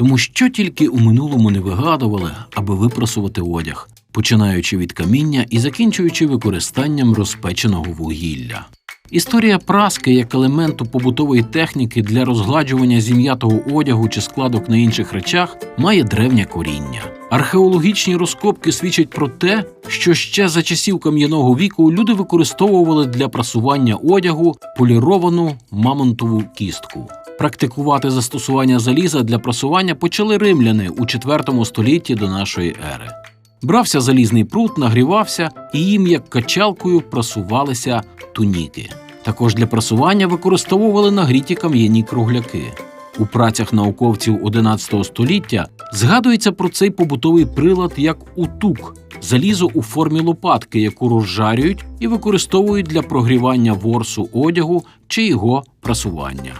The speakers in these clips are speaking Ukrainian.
Тому що тільки у минулому не вигадували, аби випросувати одяг, починаючи від каміння і закінчуючи використанням розпеченого вугілля. Історія праски як елементу побутової техніки для розгладжування зім'ятого одягу чи складок на інших речах має древнє коріння. Археологічні розкопки свідчать про те, що ще за часів кам'яного віку люди використовували для прасування одягу поліровану мамонтову кістку. Практикувати застосування заліза для прасування почали римляни у IV столітті до нашої ери. Брався залізний прут, нагрівався, і їм як качалкою прасувалися туніки. Також для прасування використовували нагріті кам'яні кругляки. У працях науковців XI століття згадується про цей побутовий прилад як утук залізо у формі лопатки, яку розжарюють і використовують для прогрівання ворсу одягу чи його прасування.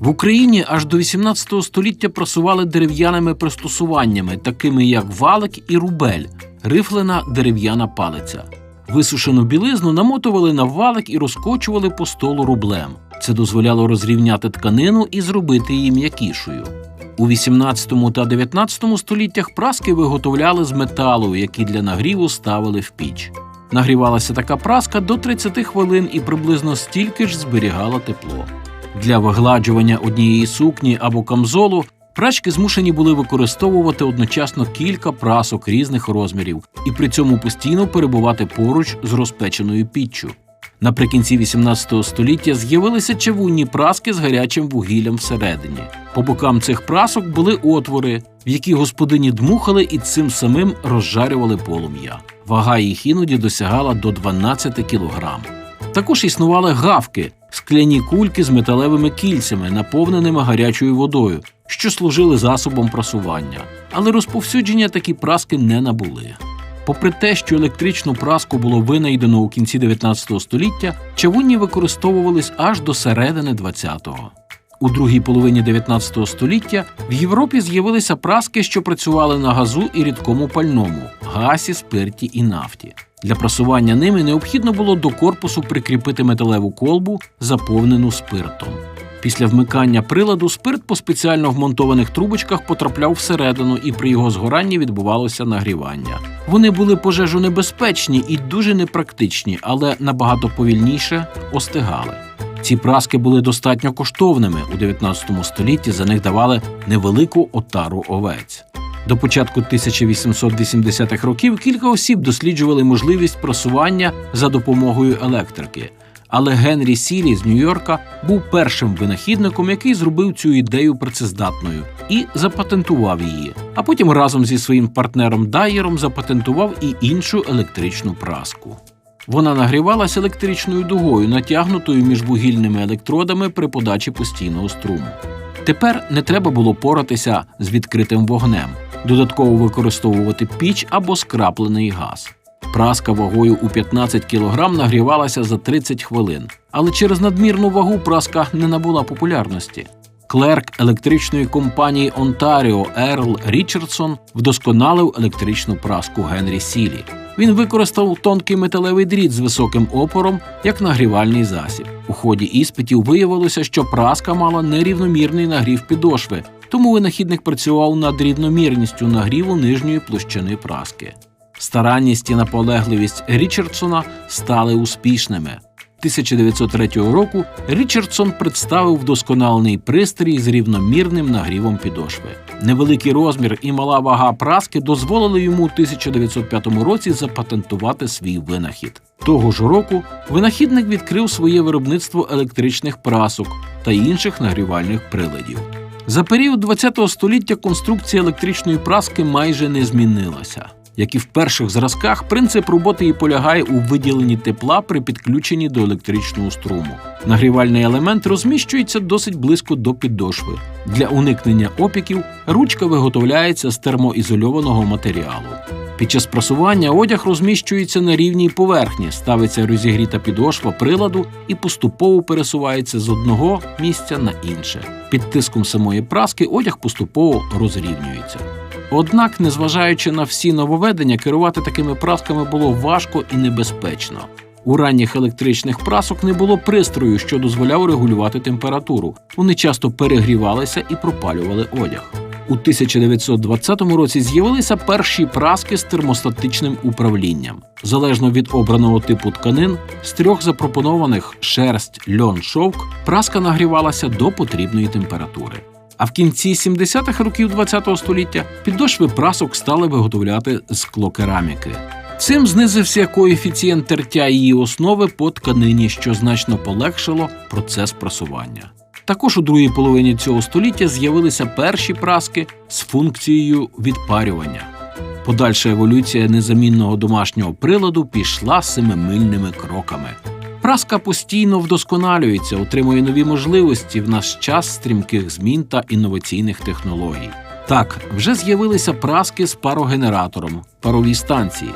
В Україні аж до 18 століття прасували дерев'яними пристосуваннями, такими як валик і рубель, рифлена дерев'яна палиця. Висушену білизну намотували на валик і розкочували по столу рублем. Це дозволяло розрівняти тканину і зробити її м'якішою. У 18 та 19 століттях праски виготовляли з металу, який для нагріву ставили в піч. Нагрівалася така праска до 30 хвилин і приблизно стільки ж зберігала тепло. Для вигладжування однієї сукні або камзолу прачки змушені були використовувати одночасно кілька прасок різних розмірів і при цьому постійно перебувати поруч з розпеченою піччю. Наприкінці 18 століття з'явилися чавунні праски з гарячим вугіллям всередині. По бокам цих прасок були отвори, в які господині дмухали і цим самим розжарювали полум'я. Вага їх іноді досягала до 12 кілограм. Також існували гавки, скляні кульки з металевими кільцями, наповненими гарячою водою, що служили засобом прасування. Але розповсюдження такі праски не набули. Попри те, що електричну праску було винайдено у кінці 19 століття, чавунні використовувались аж до середини 20-го. У другій половині 19 століття в Європі з'явилися праски, що працювали на газу і рідкому пальному гасі, спирті і нафті. Для прасування ними необхідно було до корпусу прикріпити металеву колбу, заповнену спиртом. Після вмикання приладу спирт по спеціально вмонтованих трубочках потрапляв всередину, і при його згоранні відбувалося нагрівання. Вони були пожежонебезпечні і дуже непрактичні, але набагато повільніше остигали. Ці праски були достатньо коштовними. У 19 столітті за них давали невелику отару овець. До початку 1880-х років кілька осіб досліджували можливість просування за допомогою електрики. Але Генрі Сілі з Нью-Йорка був першим винахідником, який зробив цю ідею працездатною і запатентував її. А потім разом зі своїм партнером Дайєром запатентував і іншу електричну праску. Вона нагрівалася електричною дугою, натягнутою між вугільними електродами при подачі постійного струму. Тепер не треба було поратися з відкритим вогнем, додатково використовувати піч або скраплений газ. Праска вагою у 15 кг нагрівалася за 30 хвилин, але через надмірну вагу праска не набула популярності. Клерк електричної компанії Онтаріо Ерл Річардсон вдосконалив електричну праску Генрі Сілі. Він використав тонкий металевий дріт з високим опором як нагрівальний засіб. У ході іспитів виявилося, що праска мала нерівномірний нагрів підошви, тому винахідник працював над рівномірністю нагріву нижньої площини праски. Старанність і наполегливість Річардсона стали успішними. 1903 року Річардсон представив вдосконалений пристрій з рівномірним нагрівом підошви. Невеликий розмір і мала вага праски дозволили йому у 1905 році запатентувати свій винахід. Того ж року винахідник відкрив своє виробництво електричних прасок та інших нагрівальних приладів. За період ХХ століття конструкція електричної праски майже не змінилася. Як і в перших зразках, принцип роботи і полягає у виділенні тепла при підключенні до електричного струму. Нагрівальний елемент розміщується досить близько до підошви. Для уникнення опіків ручка виготовляється з термоізольованого матеріалу. Під час прасування одяг розміщується на рівній поверхні, ставиться розігріта підошва приладу і поступово пересувається з одного місця на інше. Під тиском самої праски одяг поступово розрівнюється. Однак, незважаючи на всі нововведення, керувати такими прасками було важко і небезпечно. У ранніх електричних прасок не було пристрою, що дозволяв регулювати температуру. Вони часто перегрівалися і пропалювали одяг. У 1920 році з'явилися перші праски з термостатичним управлінням. Залежно від обраного типу тканин, з трьох запропонованих шерсть, льон, шовк, праска нагрівалася до потрібної температури. А в кінці 70-х років ХХ століття підошви прасок стали виготовляти з склокераміки. Цим знизився коефіцієнт тертя її основи по тканині, що значно полегшило процес прасування. Також у другій половині цього століття з'явилися перші праски з функцією відпарювання. Подальша еволюція незамінного домашнього приладу пішла семимильними кроками. Праска постійно вдосконалюється, отримує нові можливості в наш час стрімких змін та інноваційних технологій. Так, вже з'явилися праски з парогенератором, парові станції,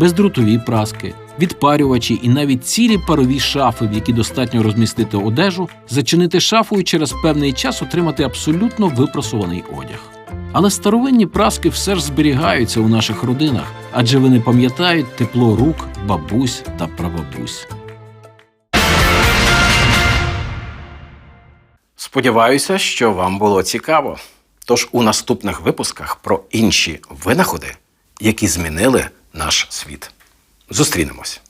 бездрутові праски, відпарювачі і навіть цілі парові шафи, в які достатньо розмістити одежу, зачинити шафу і через певний час отримати абсолютно випрасований одяг. Але старовинні праски все ж зберігаються у наших родинах, адже вони пам'ятають тепло рук бабусь та прабабусь. Сподіваюся, що вам було цікаво. Тож у наступних випусках про інші винаходи, які змінили наш світ. Зустрінемось.